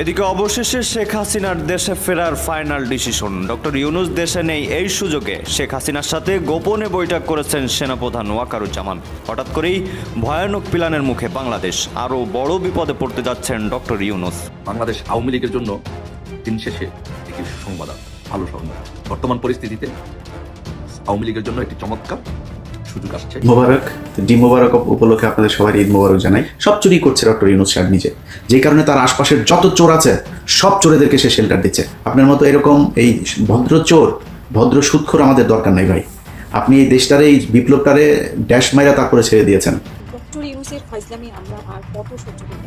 এদিকে অবশেষে শেখ হাসিনার দেশে ফেরার ফাইনাল ডিসিশন। ডক্টর ইউনুস দেশে নেই এই সুযোগে। শেখ হাসিনার সাথে গোপনে বৈঠক করেছেন সেনাপ্রধান ওয়াকারুজ্জামান। হঠাৎ করেই ভয়ানক প্ল্যানের মুখে বাংলাদেশ। আরও বড় বিপদে পড়তে যাচ্ছেন ডক্টর ইউনুস। বাংলাদেশ আওয়ামী লীগের জন্য দিন শেষে একটি সুসংবাদ আছে, ভালো সংবাদ। বর্তমান পরিস্থিতিতে আওয়ামী লীগের জন্য একটি চমৎকার সুযোগ আসছে। মোবারক ডি মোবারক উপলক্ষে আপনাদের সবাই ঈদ মোবারক জানাই। সব চুরি করছে ডক্টর ইউনুস সাহেব নিজে। যে কারণে তার আশপাশের যত চোর আছে সব চোরেদেরকে সে শেল্টার দিচ্ছে। আপনার মতো এরকম এই ভদ্র চোর ভদ্র সুৎখোর আমাদের দরকার নাই ভাই। আপনি এই দেশটারে এই বিপ্লবটারে ড্যাশ মাইরা তারপরে ছেড়ে দিয়েছেন। ডক্টর ইউনুসের ফাইজলামি আমরা আর কত সহ্য করব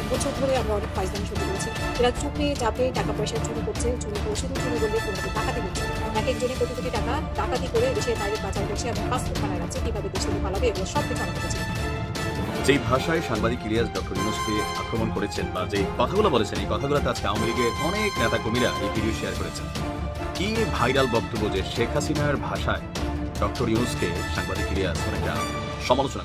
এক বছর ধরে আমরা অনেক ফাইজলামি সহ্য করেছি। এরা চুপে চাপে টাকা পয়সা চুরি করছে, চুরি করে শুধু চুরি করলে কোনো টাকাতে করছে এক একজনে কোটি কোটি টাকা ডাকাতি করে দেশের বাইরে পাচার করছে এবং পাসপোর্ট বানায় রাখছে কীভাবে দেশ থেকে পালাবে এগুলো সব কিছু আমাদের কাছে যেই ভাষায় সাংবাদিক ইলিয়াস ডক্টর ইউনুসকে আক্রমণ করেছেন বা যেই কথাগুলো বলেছেন, এই কথাগুলোতে আজকে আওয়ামী লীগের অনেক নেতা কর্মীরা এই ভিডিও শেয়ার করেছেন। কি ভাইরাল বক্তব্য যে শেখ হাসিনার ভাষায় ডক্টর ইউনুসকে সাংবাদিক ইলিয়াস অনেকটা সমালোচনা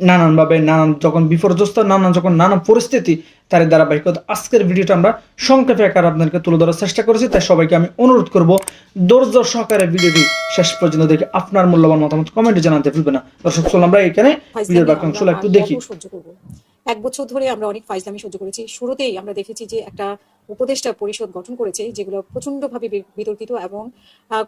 নানানভাবে নানান যখন বিপর্যস্ত নানান যখন নানান পরিস্থিতি তার ধারাবাহিকতা আজকের ভিডিওটা আমরা সংক্ষেপে আকার আপনাদেরকে তুলে ধরার চেষ্টা করেছি তাই সবাইকে আমি অনুরোধ করব ধৈর্য সহকারে ভিডিওটি শেষ পর্যন্ত দেখে আপনার মূল্যবান মতামত কমেন্টে জানাতে ভুলবে না। দর্শক চলুন আমরা এখানে ভিডিওর বাক্যাংশ একটু দেখি। এক বছর ধরে আমরা অনেক ফাইজলামি সহ্য করেছি। শুরুতেই আমরা দেখেছি যে একটা উপদেষ্টা পরিষদ গঠন করেছে, যেগুলো প্রচণ্ড ভাবে বিতর্কিত এবং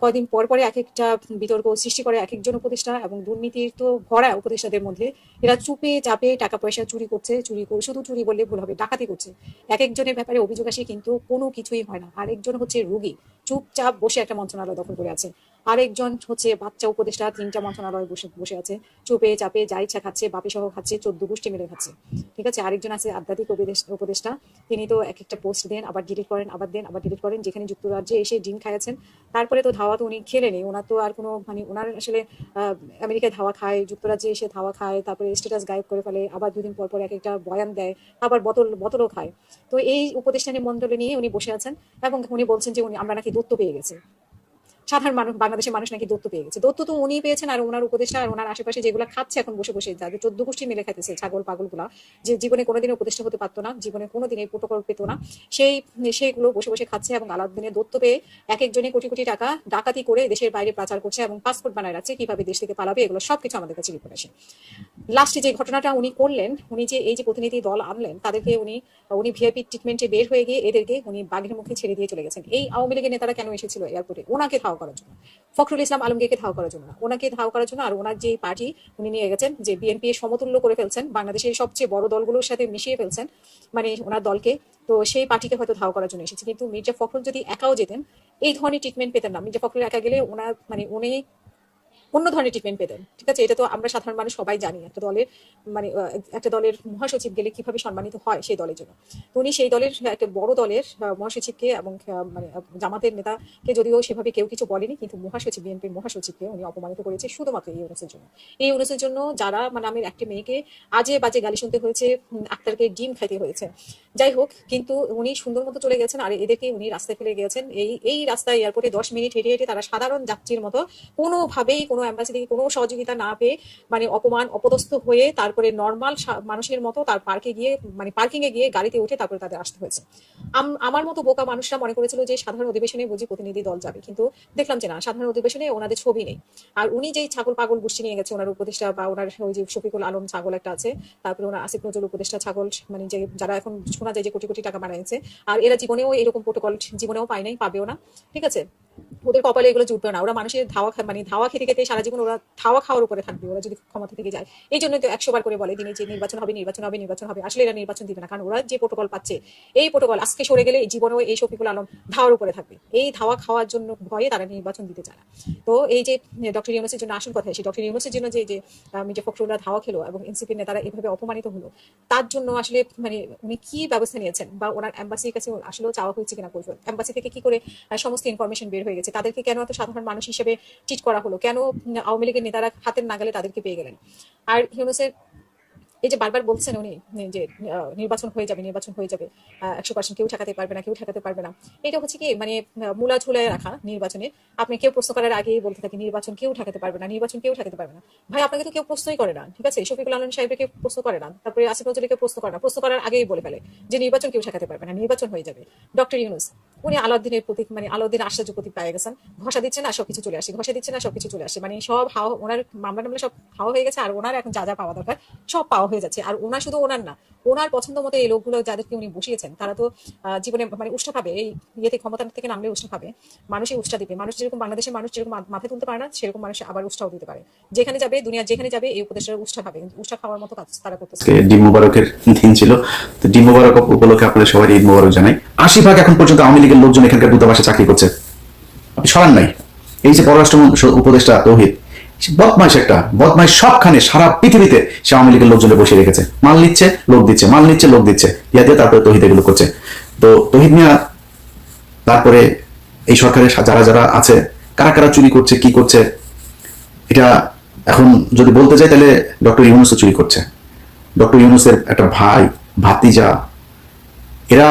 কয়েকদিন পর পরে এক একটা বিতর্ক সৃষ্টি করে এক একজন উপদেষ্টা এবং দুর্নীতির তো ভরা উপদেষ্টাদের মধ্যে এরা চুপে চাপে টাকা পয়সা চুরি করছে, চুরি করে শুধু চুরি বললে ভুল হবে, ডাকাতি করছে। এক একজনের ব্যাপারে অভিযোগ আসে কিন্তু কোনো কিছুই হয় না। আরেকজন হচ্ছে রুগী, চুপচাপ বসে একটা মন্ত্রণালয় দখল করে আছে। আরেকজন হচ্ছে বাচ্চা উপদেষ্টা, তিনটা মন্ত্রণালয় বসে বসে আছে। চুপে চাপে যা ইচ্ছা খাচ্ছে বাপে সহ খাচ্ছে, চোদ্দ গোষ্ঠী মিলে খাচ্ছে। ঠিক আছে? আরেকজন আছে আধ্যাত্মিক উপদেষ্টা। তিনি তো এক একটা পোস্ট দেন, আবার ডিলিট করেন, আবার দেন, আবার ডিলিট করেন। যেখানে যুক্তরাজ্যে এসে ডিম খাইয়াছেন, তারপরে তো ধাওয়া তো উনি খেলেনি ওনার তো আর কোনো মানে ওনার আসলে আমেরিকায় ধাওয়া খায়, যুক্তরাজ্যে এসে ধাওয়া খায়, তারপরে স্ট্যাটাস গায়েব করে ফেলে, আবার দুদিন পর পর এক একটা বয়ান দেয়, আবার বোতল, বোতলও খায়। তো এই উপদেষ্টানী মন্ডলী নিয়ে উনি বসে আছেন এবং উনি বলছেন যে উনি, আমরা নাকি দত্ত পেয়ে গেছে। সাধারণ মানুষ বাংলাদেশের মানুষ নাকি দত্ত পেয়ে গেছে। দত্ত তো উনি পেয়েছেন আর ওনার উপদেষ্টা আর ওনার আশেপাশে যেগুলো খাচ্ছে এখন বসে বসে, যাদের চোদ্দ গোষ্ঠী মিলে খাইতেছে, ছাগল, পাগলগুলা, যে জীবনে কোনোদিন উপদেষ্টা হতে পারতো না, জীবনে কোনোদিন এই প্রোটোকল পেতো না, সেই সেইগুলো বসে বসে খাচ্ছে এবং আলাদিনের দত্ত পেয়ে এক একজনে কোটি কোটি টাকা ডাকাতি করে দেশের বাইরে পাচার করছে এবং পাসপোর্ট বানায় রাখছে, কীভাবে দেশ থেকে পালাবে, এগুলো সবকিছু আমাদের কাছে রিপোর্ট আসে। লাস্টে যে ঘটনাটা উনি করলেন, উনি যে এই যে প্রতিনিধি দল আনলেন, তাদেরকে উনি উনি ভিআইপি ট্রিটমেন্টে বের হয়ে গিয়ে এদেরকে উনি বাঘের মুখে ছেড়ে দিয়ে চলে গেছেন। এই আওয়ামী লীগের নেতারা কেন এসেছিল এয়ারপোর্টে? ওনাকে ধাওয়া করার জন্য। ফখরুল ইসলাম আলমগীরকে ধাওয়া করার জন্য না। ওনাকে ধাওয়া করার জন্য আর ওনার যে পার্টি উনি নিয়ে গেছেন, যে বিএনপি সমতুল্য করে ফেলছেন, বাংলাদেশের সবচেয়ে বড় দলগুলোর সাথে মিশিয়ে ফেলছেন মানে ওনার দলকে, তো সেই পার্টিকে হয়তো ধাওয়া করার জন্য এসেছে। কিন্তু মির্জা ফখরুল যদি একাও যেতেন, এই ধরনের ট্রিটমেন্ট পেতেন না। মির্জা ফখরুল একা গেলে ওনার মানে উনি অন্য ধরনের ট্রিটমেন্ট পেতেন। ঠিক আছে? এটা তো আমরা সাধারণ মানুষ সবাই জানি। একটা দলের মানে একটা দলের মহাসচিব গেলে কীভাবে সম্মানিত হয় সেই দলের জন্য। তো উনি সেই দলের একটা বড় দলের মহাসচিবকে এবং মানে জামাতের নেতাকে যদিও সেভাবে কেউ কিছু বলেনি, কিন্তু মহাসচিব, বিএনপির মহাসচিবকে উনি অপমানিত করেছে শুধুমাত্র এই অনুসের জন্য। এই অনুসের জন্য যারা মানে আমি একটি মেয়েকে আজে বাজে গালি শুনতে হয়েছে আক্তারকে ডিম খাইতে হয়েছে। যাই হোক, কিন্তু উনি সুন্দর মতো চলে গেছেন আর এদেরকে উনি রাস্তায় ফেলে গিয়েছেন। এই এই রাস্তায় এয়ারপোর্টে দশ মিনিট হেঁটে হেঁটে তারা সাধারণ যাত্রীর মতো কোনোভাবেই কোনো এম্বাসি থেকে কোনো সহযোগিতা না পেয়ে মানে অপমান, অপদস্থ হয়ে তারপরে নর্মাল মানুষের মতো তার পার্কে গিয়ে মানে পার্কিং এ গিয়ে গাড়িতে উঠে তারপরে তাদের আসতে হয়েছে। আমার মতো বোকা মানুষরা মনে করেছিল যে সাধারণ অধিবেশনে বুঝি প্রতিনিধি দল যাবে, কিন্তু দেখলাম যে না, সাধারণ অধিবেশনে ওনাদের ছবি নেই। আর উনি যেই ছাগল পাগল গোষ্ঠী নিয়ে গেছে, ওনার উপদেষ্টা বা ওনার ওই যে শফিকুল আলম ছাগল একটা আছে, তারপরে ওনার আসিফ নজরুল উপদেষ্টা ছাগল মানে যে যারা এখন শোনা যায় যে কোটি কোটি টাকা বানাইছে আর এরা জীবনেও এরকম প্রোটোকল জীবনেও পায় নাই, পাবেও না, ঠিক আছে? ওদের কপালে এগুলো জুটবে না। ওরা মানুষের ধাওয়া মানে ধাওয়া খেতে খেতে সারা জীবন ওরা ধাওয়া খাওয়ার উপরে থাকবে, ওরা যদি ক্ষমতা থেকে যায়। এই জন্য তো একশো বার করে বলে দিনে যে নির্বাচন হবে নির্বাচন হবে নির্বাচন হবে। আসলে এরা নির্বাচন দিবে না। কারণ ওরা যে প্রোটোকল পাচ্ছে, এই প্রোটোকল আজকে সরে গেলে এই জীবনেও এই শফিকুল আলম ধাওয়ার উপরে থাকবে। এই ধাওয়া খাওয়ার জন্য ভয়ে তারা নির্বাচন দিতে চায় না। তো এই যে ডক্টর ইউনুসের জন্য আসল কথা এসে ডক্টর ইউনুসের জন্য যে যে মির্জা ফখরুল্লাহ ধাওয়া খেলো এবং এনসিপি নেতারা এভাবে অপমানিত হলো, তার জন্য আসলে মানে উনি কি ব্যবস্থা নিয়েছেন বা ওনার এম্বাসির কাছে আসলেও চাওয়া হয়েছে কিনা করবেন এম্বাসি থেকে কি করে সমস্ত ইনফরমেশন বের হয়ে গেছে। তাদেরকে কেন এত সাধারণ মানুষ হিসেবে চিট করা হলো? কেন আওয়ামী লীগের নেতারা হাতের নাগালে তাদেরকে পেয়ে গেলেন? আর ইউনুসের এই যে বারবার বলছেন উনি যে নির্বাচন হয়ে যাবে, নির্বাচন হয়ে যাবে একশো পার্সেন্ট কেউ ঠেকাতে পারবে না, কেউ ঠেকাতে পারবে না। এটা হচ্ছে কি? মানে মূলা ঝুলায় রাখা নির্বাচনে। আপনি কেউ প্রশ্ন করার আগেই বলতে থাকি নির্বাচন কেউ ঠেকাতে পারবে না, নির্বাচন কেউ ঠেকাতে পারবে না। ভাই, আপনাকে তো কেউ প্রশ্নই করে না, ঠিক আছে? শফিকুল আলম সাহেবকে প্রশ্ন করে না, তারপরে আসিফ নজরুলকে প্রশ্ন করে না, প্রশ্ন করার আগেই বলে ফেলে যে নির্বাচন কেউ ঠেকাতে পারবে না, নির্বাচন হয়ে যাবে। ডক্টর ইউনুস উনি আলাউদ্দিনের প্রতীক মানে আলাউদ্দিন আশ্চর্য প্রতীক পেয়ে গেছেন। ঘষা দিচ্ছে না, সবকিছু চলে আসে। ঘষা দিচ্ছে না, সবকিছু চলে আসে। মানে সব হাওয়া, ওনার মামলা টামলা সব হাওয়া হয়ে গেছে, আর ওনার এখন যা যা পাওয়া দরকার, সব পাওয়া হয়ে যাচ্ছে। আর ওনার শুধু ওনার না, ওনার পছন্দ মতো এই লোকগুলো যাদেরকে উনি বসিয়েছেন, তারা তো জীবনে মানে উষ্ঠা পাবে এই ইয়েতে ক্ষমতা থেকে নামলে উষ্ঠা পাবে মানুষই উষ্ঠা দিবে। মানুষ যেরকম বাংলাদেশের মানুষ যেরকম মাথায় তুলতে পারে না, সেরকম মানুষ আবার উষ্ঠাও দিতে পারে। যেখানে যাবে, দুনিয়ার যেখানে যাবে, এই উপদেশের উষ্ঠা খাবে উষ্ঠা খাওয়ার মতো কাজ তারা করতেছে। ডিম মুবারকের দিন ছিল। তো ডিম মুবারক উপলক্ষে আপনাদের সবাই ঈদ মুবারক জানাই। আশি ভাগ এখন পর্যন্ত আওয়ামী লীগের লোকজন এখানকার দূতাবাসে চাকরি করছে। আপনি সরান নাই। এই যে পররাষ্ট্র উপদেষ্টা তৌহিদ বদমাইশ একটা, বদমাইশ সবখানে, সারা পৃথিবীতে সে আওয়ামী লীগের লোকজনে বসে রেখেছে। মাল নিচ্ছে, লোক দিচ্ছে, মাল নিচ্ছে, লোক দিচ্ছে। ইয়া দিয়ে তারপরে তহিদ এগুলো করছে। তো তহিদ মিয়া, তারপরে এই সরকারের যারা যারা আছে, কারা কারা চুরি করছে, কি করছে, এটা এখন যদি বলতে যাই তাহলে ডক্টর ইউনুসও চুরি করছে। ডক্টর ইউনুসের একটা ভাই, ভাতিজা, এরা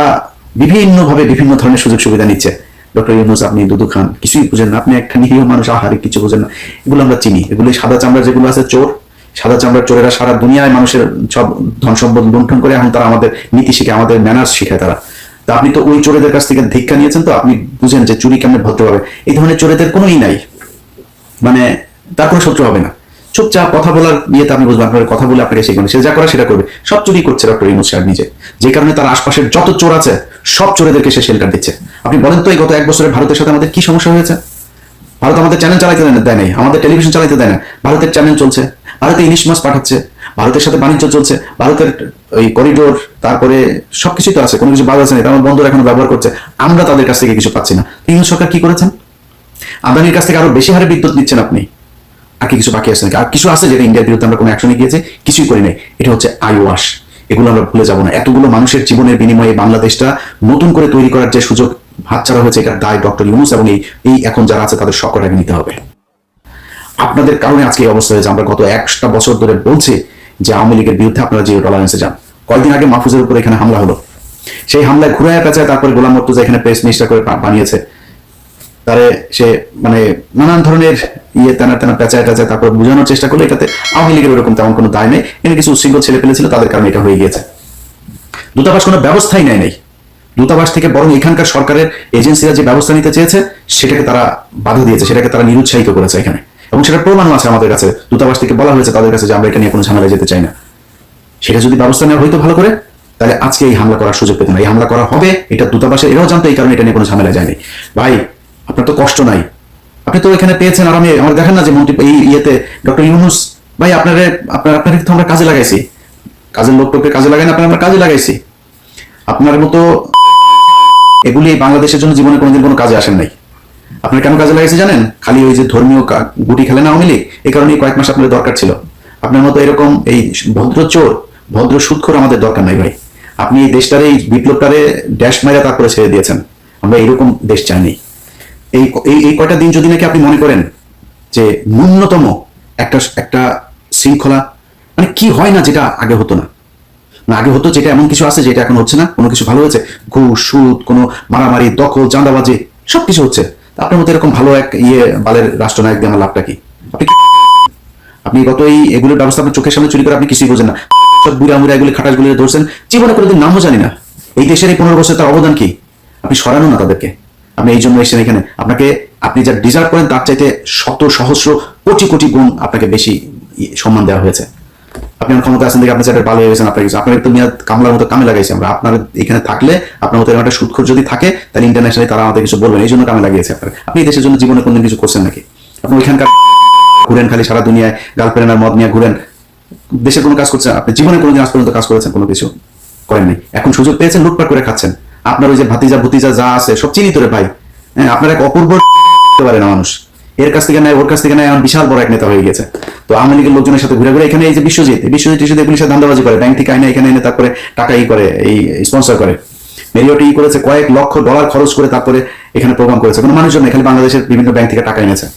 বিভিন্নভাবে বিভিন্ন ধরনের সুযোগ সুবিধা নিচ্ছে। ডক্টর ইউনুস, আপনি দুদু খান, কিছুই বুঝেন না। আপনি একটা নিরীহ মানুষ, আহারে কিছু বুঝেন না। এগুলো আমরা চিনি। এগুলো সাদা চামড়া যেগুলো আছে, চোর। সাদা চামড়ার চোরেরা সারা দুনিয়ায় মানুষের সব ধন সম্পদ লুণ্ঠন করে, এখন তারা আমাদের নীতি শিখে, আমাদের ম্যানার্স শিখায় তারা। তা আপনি তো ওই চোরেদের কাছ থেকে ধিক্ষা নিয়েছেন তো? আপনি বুঝেন যে চুরি কেমন ভদ্রভাবে এই ধরনের চোরেদের কোনোই নাই। মানে তার কোনো শত্রু হবে না। চুপচাপ কথা বলার বিয়েতে আপনি বুঝবেন আপনার কথা বলে আপনাকে শিখবেন, সে যা করে সেটা করবে। সব চুরি করছে ডক্টর ইউনুস সাহেব নিজে। যে কারণে তার আশপাশের যত চোর আছে, সব চোরেদেরকে সে শেল্টার দিচ্ছে। আপনি বলেন তো এই গত এক বছরে ভারতের সাথে আমাদের কি সমস্যা হয়েছে? ভারত আমাদের চ্যানেল চালাইতে দেয় নাই আমাদের টেলিভিশন চালাইতে দেয় না ভারতের চ্যানেল চলছে। ভারতে ইলিশ মাছ পাঠাচ্ছে। ভারতের সাথে বাণিজ্য চলছে। ভারতের ওই করিডোর তারপরে সবকিছু তো আছে। কোনো কিছু বাদ আছে না আমার বন্ধুরা এখন ব্যবহার করছে। আমরা তাদের কাছ থেকে কিছু পাচ্ছি না। ইউনুস সরকার কি করেছেন? আদানির কাছ থেকে আরও বেশি হারে বিদ্যুৎ নিচ্ছেন আপনি। আর কি কিছু বাকি আছে নাকি? আর কিছু আছে যেটা ইন্ডিয়ার বিরুদ্ধে আমরা কোনো অ্যাকশনে গিয়েছে? কিছুই করি নাই এটা হচ্ছে আইওয়াস এগুলো আমরা ভুলে যাব না। এতগুলো মানুষের জীবনের বিনিময়ে বাংলাদেশটা নতুন করে তৈরি করার যে সুযোগ হাতছাড়া হয়েছে, এটা দায় ডক্টর ইউনুস এবং এই এখন যারা আছে, তাদের সকল আগে নিতে হবে। আপনাদের কারণে আজকে এই অবস্থা হয়েছে। আমরা গত একটা বছর ধরে বলছি যে আওয়ামী লীগের বিরুদ্ধে আপনারা জিরো টলারেন্সে যান। কয়েকদিন আগে মাহফুজের উপর এখানে হামলা হলো। সেই হামলায় ঘুরায় পেঁচায় তারপরে গোলাম মর্তুজা এখানে প্রেস মিনিস্টার করে বানিয়েছে। তারে সে মানে নানান ধরনের ইয়ে তেনা তেনা পেঁচায় টেঁচায় তারপর বোঝানোর চেষ্টা করল এটাতে আওয়ামী লীগের ওরকম তেমন কোনো দায় নেই। এখানে কিছু উশৃঙ্খল ছেলে ফেলেছিল তাদের কারণে এটা হয়ে গিয়েছে। দূতাবাস কোনো ব্যবস্থাই নেয় নাই। দূতাবাস থেকে বরং এখানকার সরকারের এজেন্সিরা যে ব্যবস্থা নিতে চেয়েছে, সেটাকে তারা বাধা দিয়েছে, সেটাকে তারা নিরুৎসাহিত করেছে এখানে। এবং সেটা প্রমাণও আছে আমাদের কাছে। দূতাবাস থেকে বলা হয়েছে তাদের কাছে যে আমরা এটা নিয়ে কোনো ঝামেলা যেতে চাই না। সেটা যদি ব্যবস্থা নেওয়া হইতো ভালো করে, তাহলে আজকে এই হামলা করার সুযোগ পেত না এই হামলা করা হবে, এটা দূতাবাসে এরাও জানতো এই কারণে এটা নিয়ে কোনো ঝামেলা যায়নি। ভাই আপনার তো কষ্ট নাই। আপনি তো এখানে পেয়েছেন আর আমি, আমার দেখেন না যে মন্ত্রী এই ইয়েতে ডক্টর ইউনুস, ভাই আপনারা, আপনার, আপনাকে তো আমরা কাজে লাগাইছি। কাজের লোকটোকে কাজে লাগাই না আপনার আমরা কাজে লাগাইছি। আপনার মতো এগুলি বাংলাদেশের জন্য জীবনে কোনোদিন কোনো কাজে আসেন নাই। আপনার কেন কাজে লাগাইছে জানেন? খালি ওই যে ধর্মীয় গুটি খেলে না লীগ? এই কারণে কয়েক মাস আপনাদের দরকার ছিল। আপনার মতো এরকম এই ভদ্র চোর, ভদ্র সুৎখোর আমাদের দরকার নাই ভাই। আপনি এই দেশটারে এই বিপ্লবটারে ড্যাশ মাইরা তারপরে ছেড়ে দিয়েছেন। আমরা এরকম দেশ চাইনি এই এই কয়টা দিন যদি নাকি আপনি মনে করেন যে ন্যূনতম একটা একটা শৃঙ্খলা মানে কি হয় না যেটা আগে হতো না? আগে হতো যেটা এমন কিছু আছে যেটা এখন হচ্ছে না, কোনো কিছু ভালো হয়েছে? ঘুষ, সুদ, কোনো মারামারি, দখল, চাঁদাবাজি, সবকিছু হচ্ছে। তা আপনার মতো এরকম ভালো এক ইয়ে বালের রাষ্ট্রনায়ক দিয়ে আমার লাভটা কি? আপনি আপনি গত এই এগুলোর ব্যবস্থা আপনার চোখের সামনে চুরি করে আপনি কিছুই বোঝেন না। সব বুড়া মুড়া এগুলি খাটাসগুলি ধরছেন, জীবনে কোনোদিন নামও জানি না। এই দেশের এই পনেরো বছর তার অবদান কি? আপনি সরানো না তাদেরকে। আপনি এই জন্য এসেছেন এখানে। আপনাকে, আপনি যা ডিজার্ভ করেন, তার চাইতে শত সহস্র, কোটি কোটি গুণ আপনাকে বেশি সম্মান দেওয়া হয়েছে। আপনি আমার ক্ষমতা আছেন দেখে আপনার চাইতে ভালো হয়ে গেছেন আপনার কিছু আপনার তো মিয়া কামলার মতো কামে লাগাইছে আমরা। আপনার এখানে থাকলে, আপনার মতো একটা সুৎখর যদি থাকে, তাহলে ইন্টারন্যাশনালি তারা আমাদের কিছু বলবেন এই জন্য কামে লাগিয়েছে আপনার। আপনি দেশের জন্য জীবনে কোনদিন কিছু করছেন নাকি? আপনি ওইখানকার ঘুরেন খালি সারা দুনিয়ায় গার্লফ্রেন্ড আর মদ নিয়ে ঘুরেন। দেশের কোনো কাজ করছেন? আপনি জীবনে কোনোদিন আজ পর্যন্ত কাজ করেছেন কোনো কিছু? করেননি। এখন সুযোগ পেয়েছেন, লুটপাট করে খাচ্ছেন। আপনার ওই যে ভাতিজা, ভতিজা যা আছে, সব চিনিত রে ভাই। হ্যাঁ আপনার এক অপূর্ব পারে না মানুষ। এর কাছ থেকে নেয়, ওর কাছ থেকে নেয় এখন বিশাল বড় এক নেতা হয়ে গেছে। তো আওয়ামী লীগের লোকজনের সাথে ঘুরে ঘুরে এখানে এই যে বিশ্বজিৎ বিশ্বজিৎ টিশ্বজিৎ এগুলির সাথে ধান্দাবাজি করে। ব্যাংক থেকে আইনে, এখানে এনে তারপরে টাকা ই করে, এই স্পন্সর করে। মেরিওটি ই করেছে, কয়েক লক্ষ ডলার খরচ করে তারপরে এখানে প্রোগ্রাম করেছে। কোনো মানুষজন খালি বাংলাদেশের বিভিন্ন ব্যাংক থেকে টাকা এনেছে।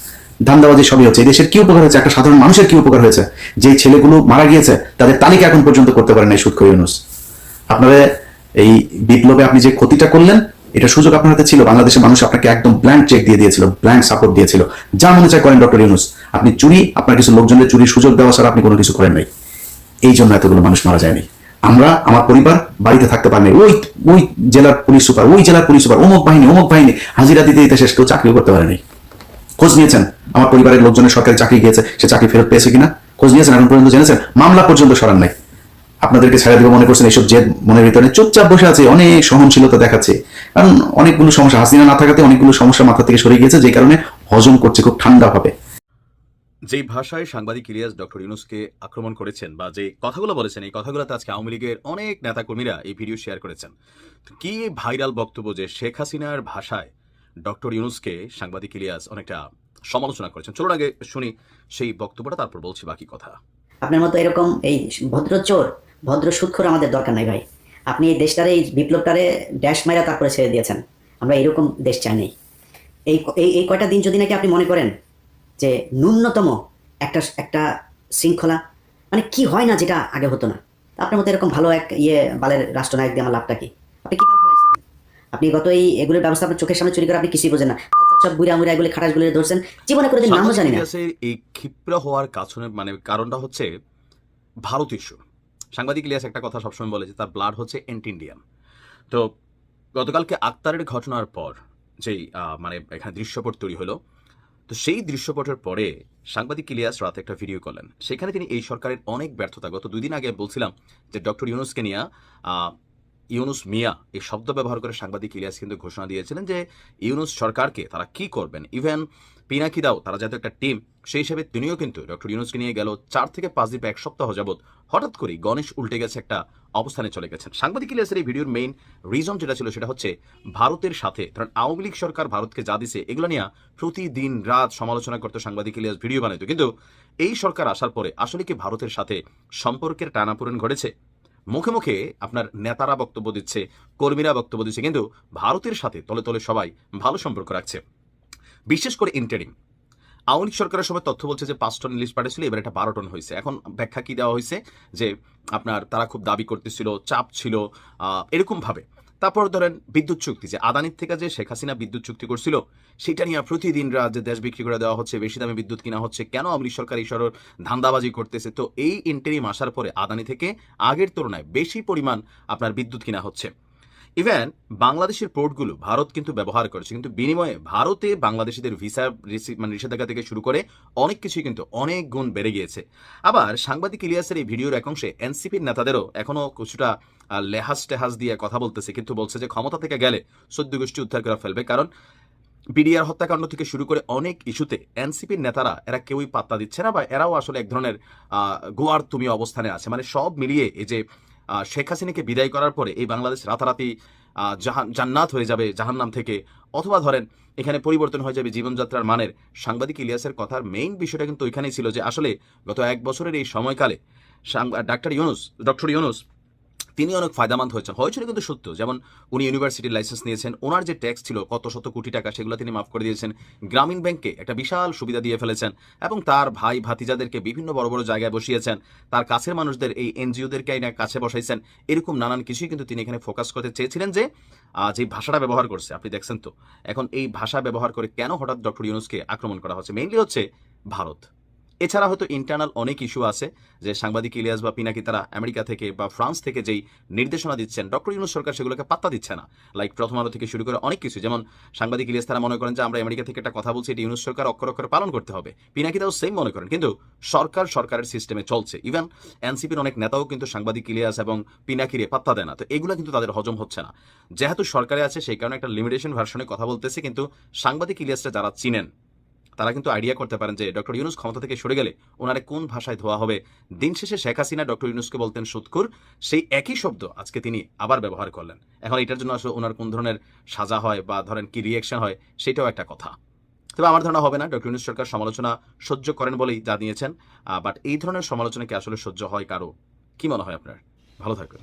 ধান্দাবাজি সবই হচ্ছে। এই দেশের কি উপকার হয়েছে? একটা সাধারণ মানুষের কি উপকার হয়েছে? যে ছেলেগুলো মারা গিয়েছে, তাদের তালিকা এখন পর্যন্ত করতে পারেন এই সুৎখর ইউনুস। আপনারা এই বিপ্লবে আপনি যে ক্ষতিটা করলেন, এটা সুযোগ আপনার হাতে ছিল। বাংলাদেশের মানুষ আপনাকে একদম ব্ল্যাঙ্ক চেক দিয়ে দিয়েছিল ব্ল্যাঙ্ক সাপোর্ট দিয়েছিল। যা মনে চায় করেন ডক্টর ইউনুস, আপনি চুরি, আপনার কিছু লোকজনের চুরির সুযোগ দেওয়া ছাড়া আপনি কোনো কিছু করেন নাই। এই জন্য এতগুলো মানুষ মারা যায়নি। আমরা, আমার পরিবার বাড়িতে থাকতে পারিনি। ওই ওই জেলার পুলিশ সুপার, ওই জেলার পুলিশ সুপার, অমুক বাহিনী অমুক বাহিনী, হাজিরা দিতে দিতে শেষ কেউ চাকরিও করতে পারেনি। খোঁজ নিয়েছেন? আমার পরিবারের লোকজনের সরকারি চাকরি গিয়েছে, সে চাকরি ফেরত পেয়েছে কিনা? খোঁজ নিয়েছেন? এখন পর্যন্ত জেনেছেন? মামলা পর্যন্ত সরান নাই। আপনাদেরকে ছেড়ে দেবো মনে করছেন এইসব জেদ মনের ভিতরে। চুপচাপ বসে আছে অনেক সহনশীলতা দেখাচ্ছে। কারণ অনেকগুলো সমস্যা হাসিনা না থাকাতে অনেকগুলো সমস্যা মাথা থেকে সরে গিয়েছে যে কারণে হজম করছে খুব ঠান্ডা ভাবে। যেই ভাষায় সাংবাদিক ইলিয়াস ডক্টর ইউনুসকে আক্রমণ করেছেন বা যে কথাগুলো বলেছেন এই কথাগুলোতে আজকে আওয়ামী লীগের অনেক নেতাকর্মীরা এই ভিডিও শেয়ার করেছেন। কি ভাইরাল বক্তব্য যে শেখ হাসিনার ভাষায় ডক্টর ইউনুসকে সাংবাদিক ইলিয়াস অনেকটা সমালোচনা করেছেন? চলুন আগে শুনি সেই বক্তব্যটা তারপর বলছি বাকি কথা। আপনার মতো এরকম এই ভদ্র চোর ভদ্র সুৎখর আমাদের দরকার নাই ভাই। আপনি এই দেশটারে, এই বিপ্লবটারে ড্যাশ মাইরা তারপরে ছেড়ে দিয়েছেন। আমরা এরকম দেশ চাই নাই। এই এই কয়টা দিন যদি নাকি আপনি মনে করেন যে ন্যূনতম একটা একটা শৃঙ্খলা মানে কি হয় না যেটা আগে হতো না? আপনার মতো এরকম ভালো এক ইয়ে বালের রাষ্ট্রনায়ক দিয়ে আমার লাভটা কি? আপনি কি? আপনি গত এই এগুলোর ব্যবস্থা আপনার চোখের সামনে চুরি করে আপনি কিছুই বোঝেন না। সব বুড়া মুড়া এগুলি খাটাসগুলি ধরছেন। জীবনে কোনোদিন নামও জানি না। এই ক্ষিপ্র হওয়ার কাছনে মানে কারণটা হচ্ছে ভারত ইস্যু। সাংবাদিক ইলিয়াস একটা কথা সবসময় বলে যে তার ব্লাড হচ্ছে এন্টি ইন্ডিয়ান তো গতকালকে আক্তারের ঘটনার পর যেই মানে এখানে দৃশ্যপট তৈরি হলো, তো সেই দৃশ্যপটের পরে সাংবাদিক ইলিয়াস রাতে একটা ভিডিও করলেন। সেখানে তিনি এই সরকারের অনেক ব্যর্থতা, গত দুদিন আগে বলছিলাম যে ডক্টর ইউনুসকে নিয়ে ইউনুস মিয়া, এই শব্দ ব্যবহার করে সাংবাদিক ইলিয়াস কিন্তু ঘোষণা দিয়েছিলেন যে ইউনুস সরকারকে তারা কি করবেন। ইভেন পিনাকি দাও, তারা যাতে একটা টিম, সেই হিসেবে তিনিও কিন্তু ডক্টর ইউনুসকে নিয়ে গেল চার থেকে পাঁচ দিন এক সপ্তাহ যাবৎ হঠাৎ করেই গণেশ উল্টে গেছে একটা অবস্থানে চলে গেছেন। সাংবাদিক ইলিয়াসের এই ভিডিওর মেইন রিজন যেটা ছিল সেটা হচ্ছে ভারতের সাথে, কারণ আওয়ামী লীগ সরকার ভারতকে যা দিছে এগুলো নিয়ে প্রতিদিন রাত সমালোচনা করতো সাংবাদিক ইলিয়াস ভিডিও বানাইতো। কিন্তু এই সরকার আসার পরে আসলে কি ভারতের সাথে সম্পর্কের টানাপোড়েন ঘটেছে? মুখে মুখে আপনার নেতারা বক্তব্য দিচ্ছে, কর্মীরা বক্তব্য দিচ্ছে, কিন্তু ভারতের সাথে তলে তলে সবাই ভালো সম্পর্ক রাখছে। বিশেষ করে ইন্টারিম আওয়ামী লীগ সরকারের সময় তথ্য বলছে যে পাঁচ টন ইলিশ পাঠিয়েছিল এবার এটা বারো টন হয়েছে। এখন ব্যাখ্যা কি দেওয়া হয়েছে? যে আপনার তারা খুব দাবি করতেছিল, চাপ ছিল এরকমভাবে। তারপর ধরেন বিদ্যুৎ চুক্তি যে আদানির থেকে যে শেখ হাসিনা বিদ্যুৎ চুক্তি করছিল, সেটা নিয়ে প্রতিদিন রাজ্যে দেশ বিক্রি করে দেওয়া হচ্ছে, বেশি দামে বিদ্যুৎ কিনা হচ্ছে, কেন আওয়ামী সরকার এই ধান্দাবাজি করতেছে? তো এই ইন্টারিম আসার পরে আদানি থেকে আগের তুলনায় বেশি পরিমাণ আপনার বিদ্যুৎ কিনা হচ্ছে। ইভেন বাংলাদেশের পোর্টগুলো ভারত কিন্তু ব্যবহার করেছে। কিন্তু বিনিময়ে ভারতে বাংলাদেশিদের ভিসা মানে নিষেধাজ্ঞা থেকে শুরু করে অনেক কিছুই কিন্তু অনেক গুণ বেড়ে গিয়েছে। আবার সাংবাদিক ইলিয়াসের এই ভিডিওর এক অংশে এনসিপির নেতাদেরও এখনও কিছুটা আহ, লেহাজ টেহাজ দিয়ে কথা বলতেছে। কিন্তু বলছে যে ক্ষমতা থেকে গেলে সদ্য গোষ্ঠী উদ্ধার করা ফেলবে। কারণ বিডিআর হত্যাকাণ্ড থেকে শুরু করে অনেক ইস্যুতে এনসিপির নেতারা এরা কেউই পাত্তা দিচ্ছে না বা এরাও আসলে এক ধরনের গোয়ার তুমি অবস্থানে আছে। মানে সব মিলিয়ে এই যে শেখ হাসিনাকে বিদায় করার পরে এই বাংলাদেশ রাতারাতি জাহান, জান্নাত হয়ে যাবে জাহান্নাম থেকে। অথবা ধরেন, এখানে পরিবর্তন হয়ে যাবে জীবনযাত্রার মানের। সাংবাদিক ইলিয়াসের কথার মেইন বিষয়টা কিন্তু ওইখানেই ছিল যে আসলে গত এক বছরের এই সময়কালে ডাক্তার ইউনুস, ডক্টর ইউনুস তিনি অনেক ফায়দামান্দ হয়েছেন। হয়েছিল কিন্তু সত্য। যেমন উনি ইউনিভার্সিটির লাইসেন্স নিয়েছেন, ওনার যে ট্যাক্স ছিল, কত শত কোটি টাকা, সেগুলো তিনি মাফ করে দিয়েছেন। গ্রামীণ ব্যাংকে একটা বিশাল সুবিধা দিয়ে ফেলেছেন এবং তার ভাই ভাতিজাদেরকে বিভিন্ন বড় বড় জায়গায় বসিয়েছেন। তার কাছের মানুষদের, এই এনজিওদেরকে আইনা কাছে বসাইছেন। এরকম নানান কিছুই কিন্তু তিনি এখানে ফোকাস করতে চেয়েছিলেন যে যে ভাষাটা ব্যবহার করছে, আপনি দেখছেন তো। এখন এই ভাষা ব্যবহার করে কেন হঠাৎ ডক্টর ইউনুসকে আক্রমণ করা হচ্ছে? মেইনলি হচ্ছে ভারত। এছাড়া হয়তো ইন্টারনাল অনেক ইস্যু আছে যে সাংবাদিক ইলিয়াস বা পিনাকি তারা আমেরিকা থেকে বা ফ্রান্স থেকে যেই নির্দেশনা দিচ্ছেন, ডক্টর ইউনুস সরকার সেগুলোকে পাত্তা দিচ্ছে না। লাইক প্রথম আলো থেকে শুরু করে অনেক কিছু, যেমন সাংবাদিক ইলিয়াস তারা মনে করেন যে আমরা আমেরিকা থেকে একটা কথা বলছি, এটি ইউনুস সরকার অক্ষর অক্ষরে পালন করতে হবে। পিনাকি তাও সেম মনে করেন, কিন্তু সরকার সরকারের সিস্টেমে চলছে। ইভেন এনসিপির অনেক নেতাও কিন্তু সাংবাদিক ইলিয়াস এবং পিনাকিরে পাত্তা দেয় না, তো এগুলো কিন্তু তাদের হজম হচ্ছে না। যেহেতু সরকারে আছে, সেই কারণে একটা লিমিটেশন ভার্সনে কথা বলতেছে, কিন্তু সাংবাদিক ইলিয়াসটা যারা চিনেন তারা কিন্তু আইডিয়া করতে পারেন যে ডক্টর ইউনুস ক্ষমতা থেকে সরে গেলে ওনারে কোন ভাষায় ধোয়া হবে। দিন শেষে শেখ হাসিনা ডক্টর ইউনুসকে বলতেন সুৎকুর সেই একই শব্দ আজকে তিনি আবার ব্যবহার করলেন। এখন এটার জন্য আসলে ওনার কোন ধরনের সাজা হয় বা ধরেন কি রিয়েকশন হয় সেটাও একটা কথা। তবে আমার ধারণা হবে না ডক্টর ইউনুস সরকার সমালোচনা সহ্য করেন বলেই জানিয়েছেন বাট এই ধরনের সমালোচনা কি আসলে সহ্য হয় কারও? কি মনে হয় আপনার? ভালো থাকবেন।